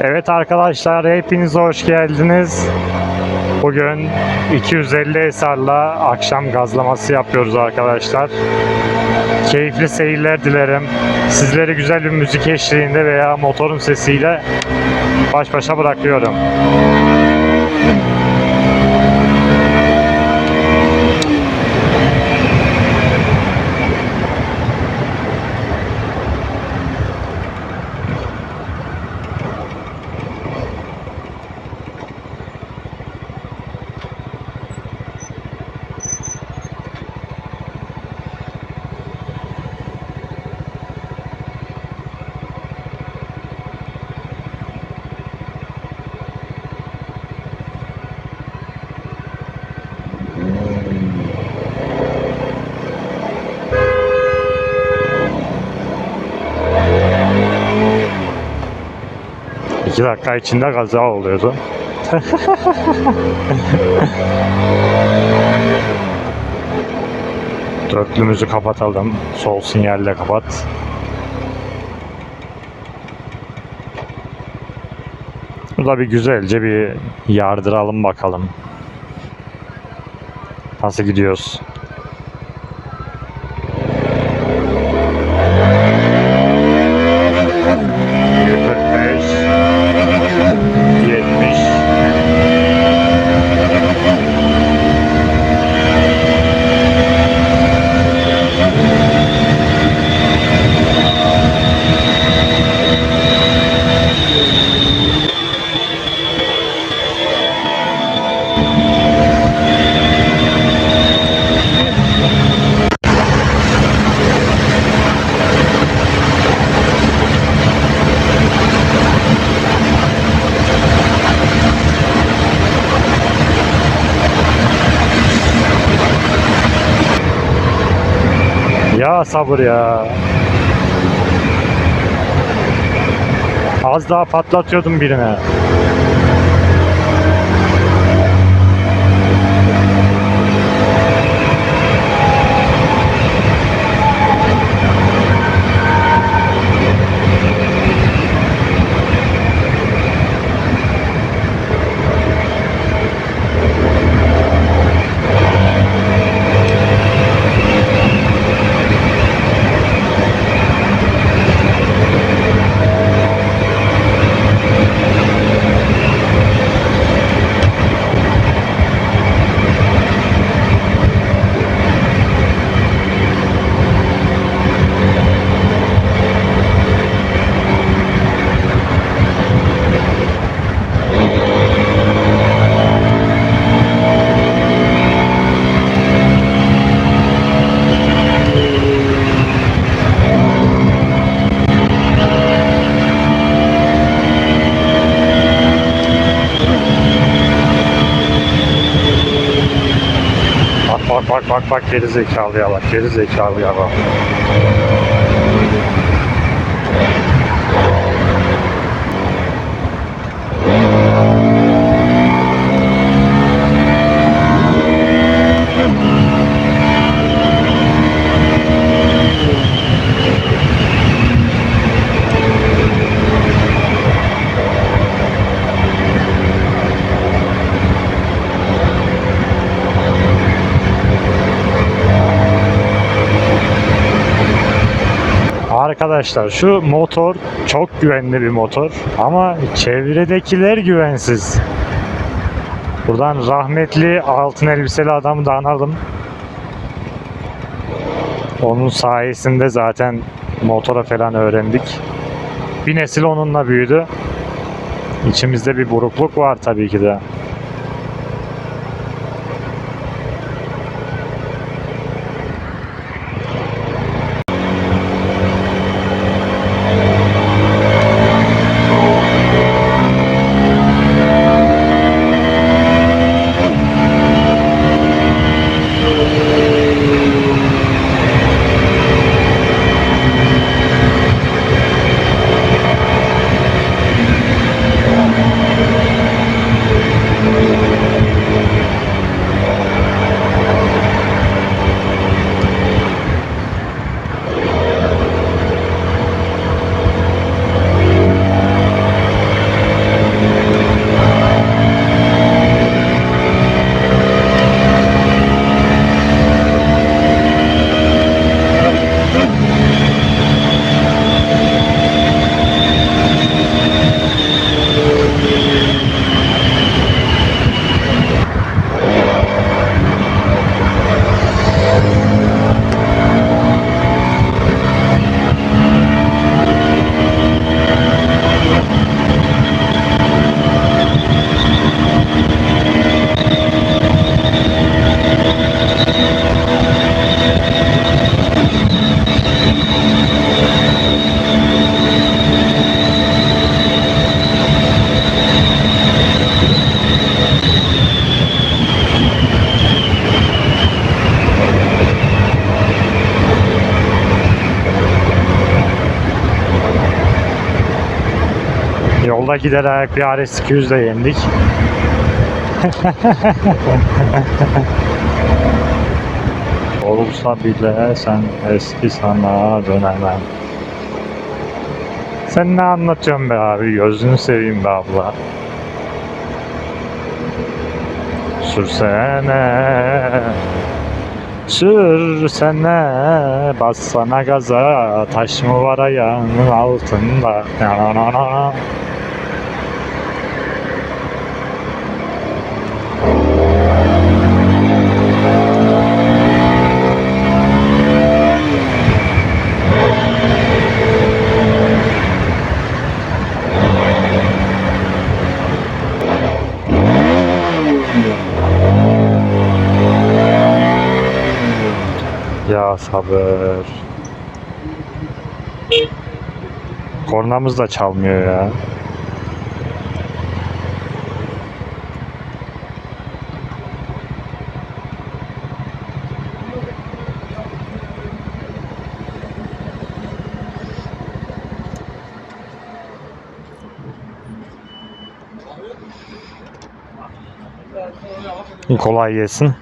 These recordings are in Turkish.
Evet arkadaşlar hepiniz hoş geldiniz. Bugün 250 esarla akşam gazlaması yapıyoruz arkadaşlar. Keyifli seyirler dilerim. Sizleri güzel bir müzik eşliğinde veya motorun sesiyle baş başa bırakıyorum. İki dakika içinde kaza oluyordu. Dörtlümüzü kapatalım. Sol sinyalle kapat. Burada bir güzelce bir yardıralım bakalım. Nasıl gidiyoruz? Sabır ya. Az daha patlatıyordum birine. Bak geri zekalıya bak geri zekalıya bak. Arkadaşlar şu motor çok güvenli bir motor ama çevredekiler güvensiz. Buradan rahmetli altın elbiseli adamı da analım. Onun sayesinde zaten motora falan öğrendik. Bir nesil onunla büyüdü. İçimizde bir burukluk var tabii ki de. Giderek bir RS200 de yendik. Olursa bile sen eski sana dönemem. Sen ne anlatıyorsun be abi? Gözünü seveyim be abla. Sürsene Sürsene Bassana gaza Taş mı var ayağının altında Na na na na. Sabır. Kornamız da çalmıyor ya. Kolay gelsin.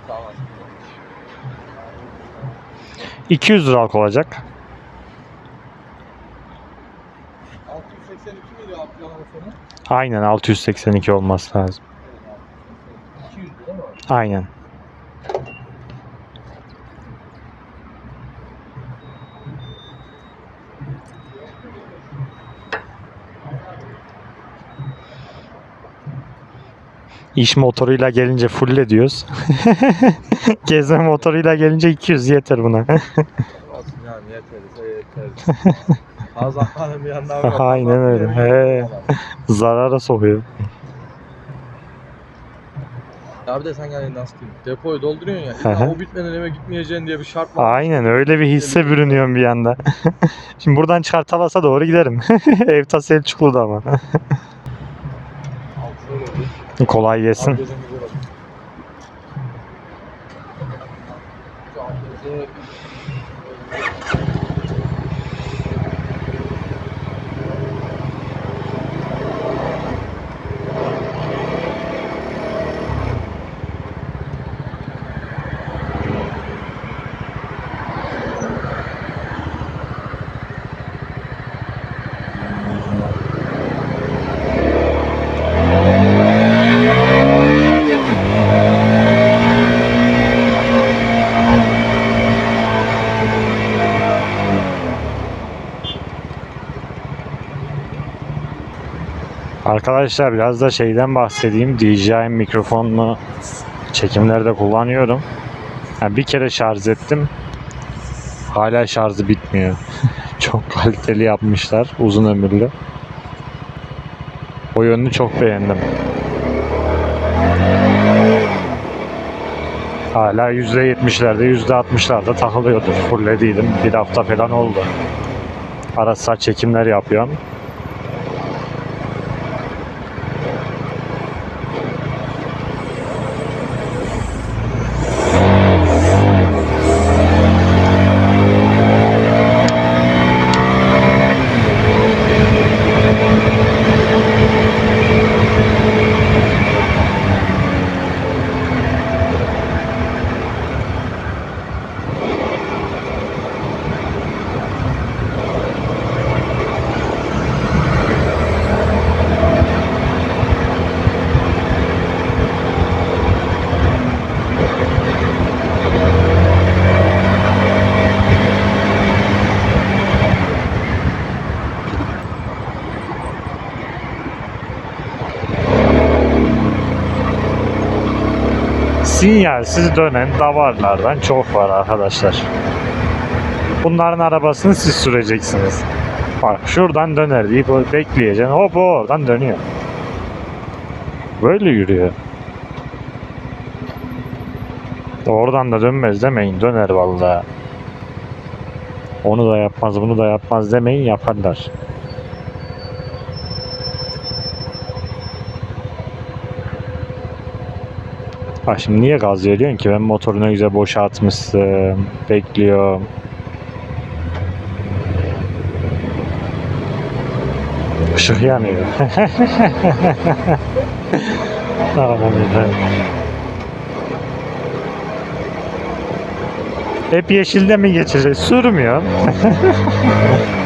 200 liralık olacak. 682 miydi? Aynen 682 olması lazım. 200 değil mi? Aynen. İş motoruyla gelince full diyoruz. Gezme motoruyla gelince 200 yeter buna. Olsun yani yeterse yeter. Az bir yandan var. Aynen öyle. He. Zarara sokuyor. Ya bir de sen yani nasıl diyeyim? Depoyu dolduruyorsun ya. İlla o bitmeden eve gitmeyeceksin diye bir şart var. Aynen öyle bir hisse bürünüyorum bir anda. Şimdi buradan çıkar Talas'a doğru giderim. Ev ta Selçuklu'da ama. Kolay gelsin. Arkadaşlar biraz da şeyden bahsedeyim. DJI mikrofonlu çekimlerde kullanıyorum. Yani bir kere şarj ettim. Hala şarjı bitmiyor. çok kaliteli yapmışlar. Uzun ömürlü. O yönünü çok beğendim. Hala %70'lerde %60'larda takılıyordur. Fullediydim. Bir hafta falan oldu. Ara sıra çekimler yapıyorum. Sinyalsiz dönen davarlardan çok var arkadaşlar. Bunların arabasını siz süreceksiniz. Bak şuradan döner deyip bekleyeceksin. Hop oradan dönüyor. Böyle yürüyor. Oradan da dönmez demeyin. Döner vallahi. Onu da yapmaz, bunu da yapmaz demeyin yaparlar. Ha şimdi niye gaz veriyorsun ki? Ben motoru ne güzel boşaltmışsın. Bekliyorum. Işık yanıyor. Aman Allah'ım. Hep yeşilde mi geçeceğiz? Sürmüyor.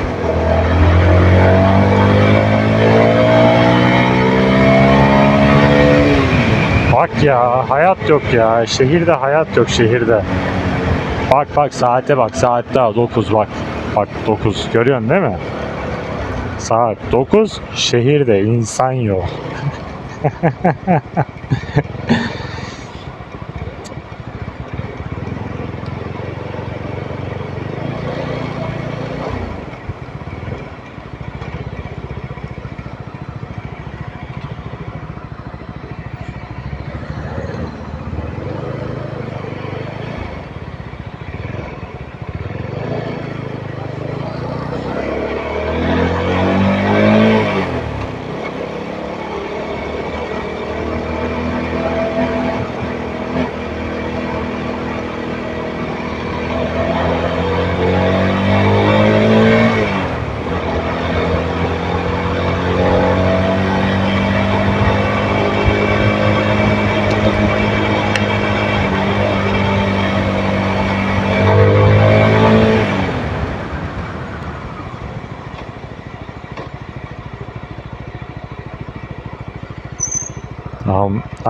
Bak ya hayat yok ya. Şehirde hayat yok şehirde. Bak bak saate bak saat daha 9 bak. Bak 9 görüyorsun değil mi? Saat 9 şehirde insan yok.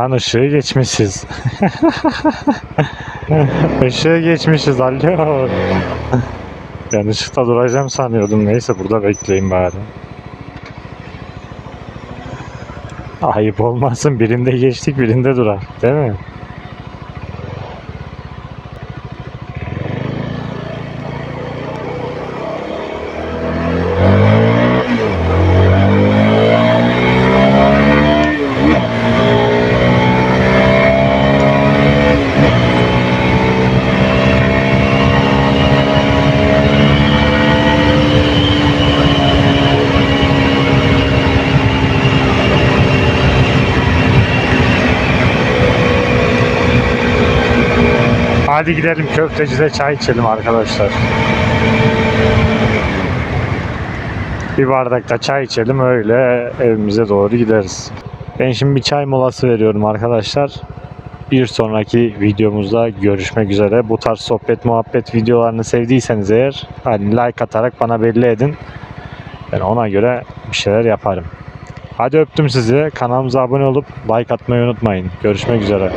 Lan, ışığı geçmişiz. ışığı geçmişiz alo. Ben ışıkta duracağım sanıyordum. Neyse burada bekleyeyim bari. Ayıp olmasın. Birinde geçtik birinde durar. Değil mi? Hadi gidelim köftecide çay içelim arkadaşlar. Bir bardakta çay içelim öyle evimize doğru gideriz. Ben şimdi bir çay molası veriyorum arkadaşlar. Bir sonraki videomuzda görüşmek üzere. Bu tarz sohbet muhabbet videolarını sevdiyseniz eğer hani like atarak bana belli edin. Ben ona göre bir şeyler yaparım. Hadi öptüm sizi. Kanalımıza abone olup like atmayı unutmayın. Görüşmek üzere.